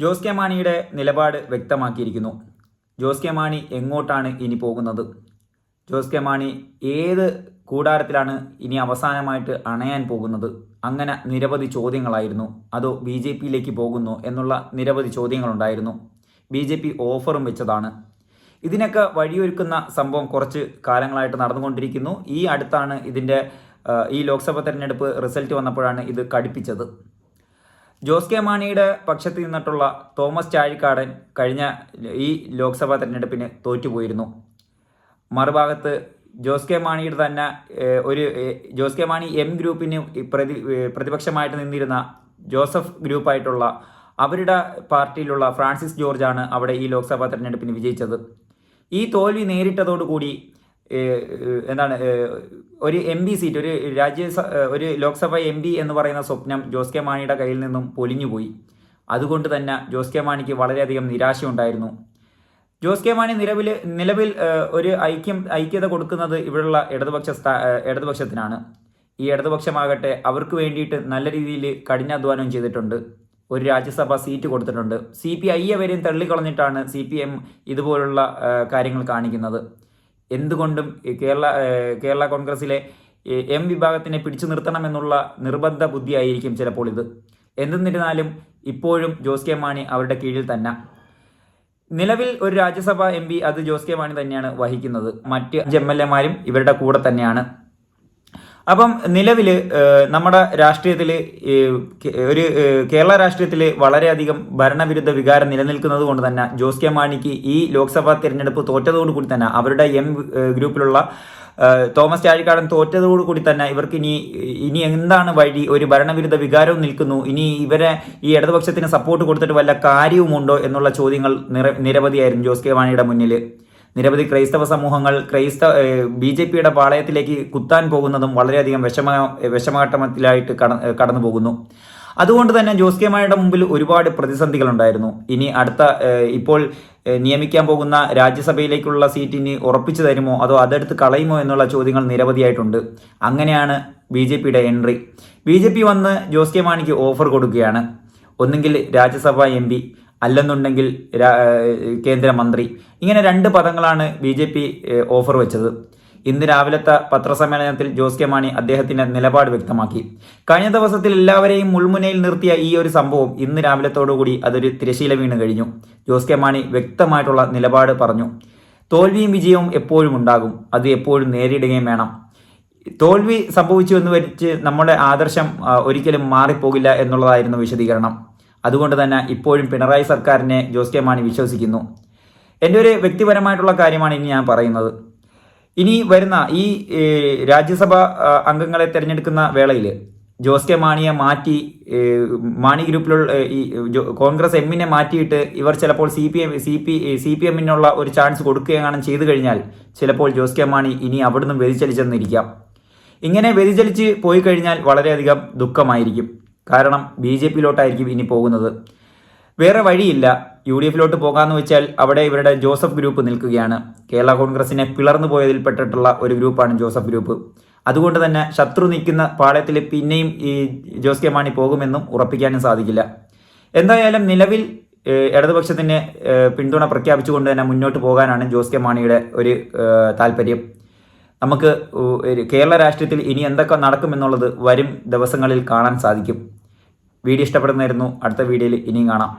Jose K മാണിയുടെ നിലപാട് വ്യക്തമാക്കിയിരിക്കുന്നു. Jose K Mani എങ്ങോട്ടാണ് ഇനി പോകുന്നത്? ജോസ് കെ മാണി ഏത് കൂടാരത്തിലാണ് ഇനി അവസാനമായിട്ട് അണയാൻ പോകുന്നത്? അങ്ങനെ നിരവധി ചോദ്യങ്ങളായിരുന്നു. അതോ ബി ജെ പിയിലേക്ക് പോകുന്നു എന്നുള്ള നിരവധി ചോദ്യങ്ങളുണ്ടായിരുന്നു. ബി ജെ പി ഓഫറും വെച്ചതാണ്. ഇതിനൊക്കെ വഴിയൊരുക്കുന്ന സംഭവം കുറച്ച് കാലങ്ങളായിട്ട് നടന്നുകൊണ്ടിരിക്കുന്നു. ഈ അടുത്താണ് ഇതിന്റെ ഈ ലോക്സഭാ തെരഞ്ഞെടുപ്പ് റിസൾട്ട് വന്നപ്പോഴാണ് ഇത് കടുപ്പിച്ചത്. ജോസ് കെ മാണിയുടെ പക്ഷത്ത് നിന്നിട്ടുള്ള തോമസ് ചാഴിക്കാടൻ കഴിഞ്ഞ ഈ ലോക്സഭാ തെരഞ്ഞെടുപ്പിന് തോറ്റുപോയിരുന്നു. മറുഭാഗത്ത് ജോസ് കെ മാണിയുടെ തന്നെ ഒരു ജോസ് കെ മാണി എം ഗ്രൂപ്പിന് പ്രതി പ്രതിപക്ഷമായിട്ട് നിന്നിരുന്ന ജോസഫ് ഗ്രൂപ്പായിട്ടുള്ള അവരുടെ പാർട്ടിയിലുള്ള ഫ്രാൻസിസ് ജോർജാണ് അവിടെ ഈ ലോക്സഭാ തെരഞ്ഞെടുപ്പിന് വിജയിച്ചത്. ഈ തോൽവി നേരിട്ടതോടുകൂടി എന്താണ് ഒരു എം പി സീറ്റ് ഒരു രാജ്യസ ഒരു ലോക്സഭ എം പി എന്ന് പറയുന്ന സ്വപ്നം ജോസ് കെ മാണിയുടെ കയ്യിൽ നിന്നും പൊലിഞ്ഞുപോയി അതുകൊണ്ട് തന്നെ ജോസ് കെ മാണിക്ക് വളരെയധികം നിരാശയുണ്ടായിരുന്നു. ജോസ് കെ മാണി നിലവിൽ നിലവിൽ ഒരു ഐക്യം ഐക്യത കൊടുക്കുന്നത് ഇവിടെയുള്ള ഇടതുപക്ഷ ഇടതുപക്ഷത്തിനാണ്. ഈ ഇടതുപക്ഷമാകട്ടെ അവർക്ക് വേണ്ടിയിട്ട് നല്ല രീതിയിൽ കഠിനാധ്വാനം ചെയ്തിട്ടുണ്ട്. ഒരു രാജ്യസഭാ സീറ്റ് കൊടുത്തിട്ടുണ്ട്. സി പി ഐയെ വരെയും തള്ളിക്കളഞ്ഞിട്ടാണ് സി പി എം ഇതുപോലുള്ള കാര്യങ്ങൾ കാണിക്കുന്നത്. എന്തുകൊണ്ടും കേരള കേരള കോൺഗ്രസിലെ എം വിഭാഗത്തിനെ പിടിച്ചു നിർത്തണമെന്നുള്ള നിർബന്ധ ബുദ്ധിയായിരിക്കും ചിലപ്പോൾ ഇത്. എന്തെന്നിരുന്നാലും ഇപ്പോഴും ജോസ് കെ മാണി അവരുടെ കീഴിൽ തന്നെ. നിലവിൽ ഒരു രാജ്യസഭാ എം അത് ജോസ് കെ മാണി തന്നെയാണ് വഹിക്കുന്നത്. മറ്റ് അഞ്ച് എം എൽ എമാരും ഇവരുടെ കൂടെ തന്നെയാണ്. അപ്പം നിലവിൽ നമ്മുടെ രാഷ്ട്രീയത്തിൽ ഒരു കേരള രാഷ്ട്രീയത്തിൽ വളരെയധികം ഭരണവിരുദ്ധ വികാരം നിലനിൽക്കുന്നത് കൊണ്ട് തന്നെ ജോസ് കെ മാണിക്ക് ഈ ലോക്സഭാ തിരഞ്ഞെടുപ്പ് തോറ്റതോടുകൂടി തന്നെ അവരുടെ എം ഗ്രൂപ്പിലുള്ള തോമസ് ചാഴിക്കാടൻ തോറ്റതോടുകൂടി തന്നെ ഇവർക്ക് ഇനി ഇനി എന്താണ് വഴി? ഒരു ഭരണവിരുദ്ധ വികാരവും നിൽക്കുന്നു. ഇനി ഇവരെ ഈ ഇടതുപക്ഷത്തിന് സപ്പോർട്ട് കൊടുത്തിട്ട് വല്ല കാര്യവുമുണ്ടോ എന്നുള്ള ചോദ്യങ്ങൾ നിര നിരവധിയായിരുന്നു ജോസ് കെ മാണിയുടെ മുന്നിൽ നിരവധി ക്രൈസ്തവ സമൂഹങ്ങൾ ക്രൈസ്തവ ബി ജെ പിയുടെ പാളയത്തിലേക്ക് കുത്താൻ പോകുന്നതും വളരെയധികം വിഷമ വിഷമഘട്ടത്തിലായിട്ട് കട കടന്നു പോകുന്നു അതുകൊണ്ട് തന്നെ ജോസ് കെ മാണിയുടെ മുമ്പിൽ ഒരുപാട് പ്രതിസന്ധികളുണ്ടായിരുന്നു. ഇനി അടുത്ത ഇപ്പോൾ നിയമിക്കാൻ പോകുന്ന രാജ്യസഭയിലേക്കുള്ള സീറ്റിന് ഉറപ്പിച്ചു തരുമോ അതോ അതെടുത്ത് കളയുമോ എന്നുള്ള ചോദ്യങ്ങൾ നിരവധിയായിട്ടുണ്ട്. അങ്ങനെയാണ് ബി ജെ പിയുടെ എൻട്രി. ബി ജെ പി വന്ന് ജോസ് കെ മാണിക്ക് ഓഫർ കൊടുക്കുകയാണ്. ഒന്നുകിൽ രാജ്യസഭ എം പി അല്ലെന്നുണ്ടെങ്കിൽ കേന്ദ്രമന്ത്രി. ഇങ്ങനെ രണ്ട് പദങ്ങളാണ് ബി ജെ പി ഓഫർ വെച്ചത്. ഇന്ന് രാവിലത്തെ പത്രസമ്മേളനത്തിൽ ജോസ് കെ മാണി അദ്ദേഹത്തിന്റെ നിലപാട് വ്യക്തമാക്കി. കഴിഞ്ഞ ദിവസത്തിൽ എല്ലാവരെയും മുൾമുനയിൽ നിർത്തിയ ഈ ഒരു സംഭവം ഇന്ന് രാവിലത്തോടുകൂടി അതൊരു തിരശീല വീണ് കഴിഞ്ഞു. ജോസ് കെ മാണി വ്യക്തമായിട്ടുള്ള നിലപാട് പറഞ്ഞു. തോൽവിയും വിജയവും എപ്പോഴും ഉണ്ടാകും. അത് എപ്പോഴും നേരിടുകയും വേണം. തോൽവി സംഭവിച്ചു എന്ന് വരിച്ച് നമ്മുടെ ആദർശം ഒരിക്കലും മാറിപ്പോകില്ല എന്നുള്ളതായിരുന്നു വിശദീകരണം. അതുകൊണ്ട് തന്നെ ഇപ്പോഴും പിണറായി സർക്കാരിനെ ജോസ് കെ മാണി വിശ്വസിക്കുന്നു. എന്റെ ഒരു വ്യക്തിപരമായിട്ടുള്ള കാര്യമാണ് ഇനി ഞാൻ പറയുന്നത്. ഇനി വരുന്ന ഈ രാജ്യസഭ അംഗങ്ങളെ തിരഞ്ഞെടുക്കുന്ന വേളയിൽ ജോസ് കെ മാണിയെ മാറ്റി മാണി ഗ്രൂപ്പിലുള്ള ഈ കോൺഗ്രസ് എമ്മിനെ മാറ്റിയിട്ട് ഇവർ ചിലപ്പോൾ C P M C P C P എമ്മിനുള്ള ഒരു ചാൻസ് കൊടുക്കുകയാണ് ചെയ്തു കഴിഞ്ഞാൽ ചിലപ്പോൾ ജോസ് കെ മാണി ഇനി അവിടുന്ന് വ്യതിചലിച്ചെന്നിരിക്കാം. ഇങ്ങനെ വ്യതിചലിച്ച് പോയി കഴിഞ്ഞാൽ വളരെയധികം ദുഃഖമായിരിക്കും. കാരണം ബി ജെ പിയിലോട്ടായിരിക്കും ഇനി പോകുന്നത്. വേറെ വഴിയില്ല. യു ഡി എഫിലോട്ട് പോകാമെന്ന് വെച്ചാൽ അവിടെ ഇവരുടെ ജോസഫ് ഗ്രൂപ്പ് നിൽക്കുകയാണ്. കേരള കോൺഗ്രസിനെ പിളർന്നു പോയതിൽപ്പെട്ടിട്ടുള്ള ഒരു ഗ്രൂപ്പാണ് ജോസഫ് ഗ്രൂപ്പ്. അതുകൊണ്ട് തന്നെ ശത്രു നിൽക്കുന്ന പാളയത്തിൽ പിന്നെയും ഈ ജോസ് കെ മാണി പോകുമെന്നും ഉറപ്പിക്കാനും സാധിക്കില്ല. എന്തായാലും നിലവിൽ ഇടതുപക്ഷത്തിന് പിന്തുണ പ്രഖ്യാപിച്ചുകൊണ്ട് തന്നെ മുന്നോട്ട് പോകാനാണ് ജോസ് കെ മാണിയുടെ ഒരു താല്പര്യം. നമുക്ക് കേരള രാഷ്ട്രീയത്തിൽ ഇനി എന്തൊക്കെ നടക്കുമെന്നുള്ളത് വരും ദിവസങ്ങളിൽ കാണാൻ സാധിക്കും. വീഡിയോ ഇഷ്ടപ്പെടുന്നതായിരുന്നു. അടുത്ത വീഡിയോയിൽ ഇനിയും കാണാം.